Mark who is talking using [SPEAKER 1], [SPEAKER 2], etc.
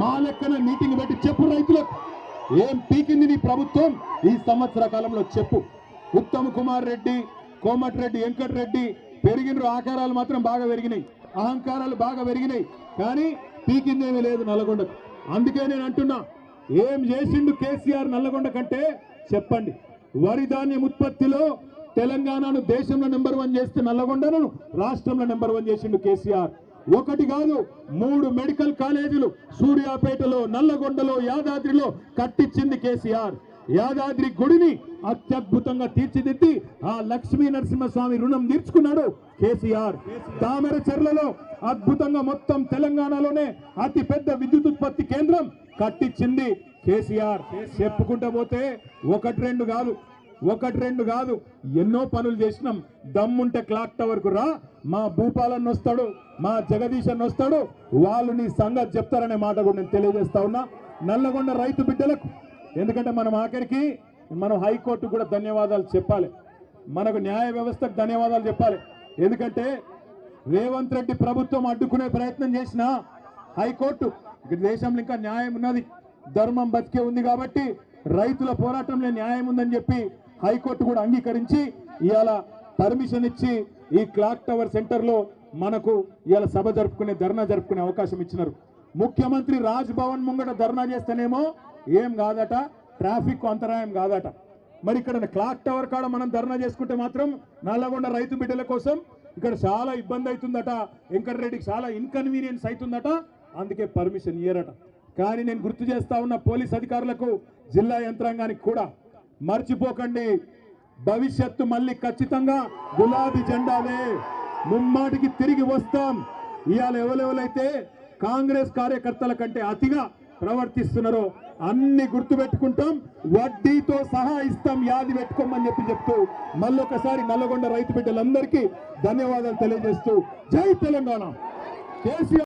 [SPEAKER 1] మా లెక్కన మీటింగ్ పెట్టి చెప్పు రైతులకు. ఏం పీకింది నీ ప్రభుత్వం? ఈ సంవత్సర కాలంలో చెప్పు. ఉత్తమ్ కుమార్ రెడ్డి కోమటిరెడ్డి వెంకటరెడ్డి పెరిగిన ఆకారాలు మాత్రం బాగా పెరిగినాయి. అహంకారాలు బాగా పెరిగినాయి. కానీ పీకిందేమీ లేదు నల్లగొండకు. అందుకే నేను అంటున్నా ఏం చేసిండు కేసీఆర్ నల్లగొండ కంటే చెప్పండి. వరి ధాన్యం ఉత్పత్తిలో తెలంగాణను దేశంలో నెంబర్ వన్ చేస్తే నల్లగొండను రాష్ట్రంలో నెంబర్ వన్ చేసిండు కేసీఆర్. ఒకటి కాదు మూడు మెడికల్ కాలేజీలు సూర్యాపేటలో నల్లగొండలో యాదాద్రిలో కట్టించింది కేసీఆర్. యాదాద్రి గుడిని అత్యద్భుతంగా తీర్చిదిద్ది ఆ లక్ష్మీ నరసింహస్వామి రుణం తీర్చుకున్నాడు కేసీఆర్. తామర చెర్లలో అద్భుతంగా మొత్తం తెలంగాణలోనే అతి పెద్ద విద్యుత్ ఉత్పత్తి కేంద్రం కట్టించింది కేసీఆర్. చెప్పుకుంటూ పోతే ఒకటి రెండు కాదు ఒకటి రెండు కాదు. ఎన్నో పనులు చేసినాం. దమ్ముంటే క్లాక్ టవర్కు రా. మా భూపాలన్న వస్తాడు మా జగదీశన్ వస్తాడు. వాళ్ళు నీ సంగతి చెప్తారనే మాట కూడా నేను తెలియజేస్తా ఉన్నా. నల్లగొండ రైతు బిడ్డలకు ఎందుకంటే మనం ఆఖరికి మనం హైకోర్టు కూడా ధన్యవాదాలు చెప్పాలి. మనకు న్యాయ వ్యవస్థకు ధన్యవాదాలు చెప్పాలి. ఎందుకంటే రేవంత్ రెడ్డి ప్రభుత్వం అడ్డుకునే ప్రయత్నం చేసిన హైకోర్టు దేశంలో ఇంకా న్యాయం ఉన్నది. ధర్మం బతికే ఉంది కాబట్టి రైతుల పోరాటంలో న్యాయం ఉందని చెప్పి హైకోర్టు కూడా అంగీకరించి ఇవాళ పర్మిషన్ ఇచ్చి ఈ క్లాక్ టవర్ సెంటర్లో మనకు ఇవాళ సభ జరుపుకునే ధర్నా జరుపుకునే అవకాశం ఇచ్చినారు. ముఖ్యమంత్రి రాజ్ భవన్ ముంగట ధర్నా చేస్తేనేమో ఏం కాదట? ట్రాఫిక్ అంతరాయం కాదట. మరి ఇక్కడ క్లాక్ టవర్ కాడ మనం ధర్నా చేసుకుంటే మాత్రం నల్లగొండ రైతు బిడ్డల కోసం ఇక్కడ చాలా ఇబ్బంది అవుతుందట. వెంకటరెడ్డికి చాలా ఇన్కన్వీనియన్స్ అవుతుందట. అందుకే పర్మిషన్ ఇయ్యరట. కానీ నేను గుర్తు చేస్తా ఉన్న పోలీస్ అధికారులకు జిల్లా యంత్రాంగానికి కూడా మర్చిపోకండి. భవిష్యత్తు మళ్ళీ ఖచ్చితంగా గులాబీ జెండాలే ముమ్మాటికి తిరిగి వస్తాం. ఇవాళ ఎవరెవరైతే కాంగ్రెస్ కార్యకర్తల కంటే అతిగా ప్రవర్తిస్తున్నారో అన్ని గుర్తు పెట్టుకుంటాం వడ్డీతో సహా ఇస్తాం యాది పెట్టుకోమని చెప్పి చెప్తూ మళ్ళొకసారి నల్లగొండ రైతు బిడ్డలందరికీ ధన్యవాదాలు తెలియజేస్తూ జై తెలంగాణ. కేసీఆర్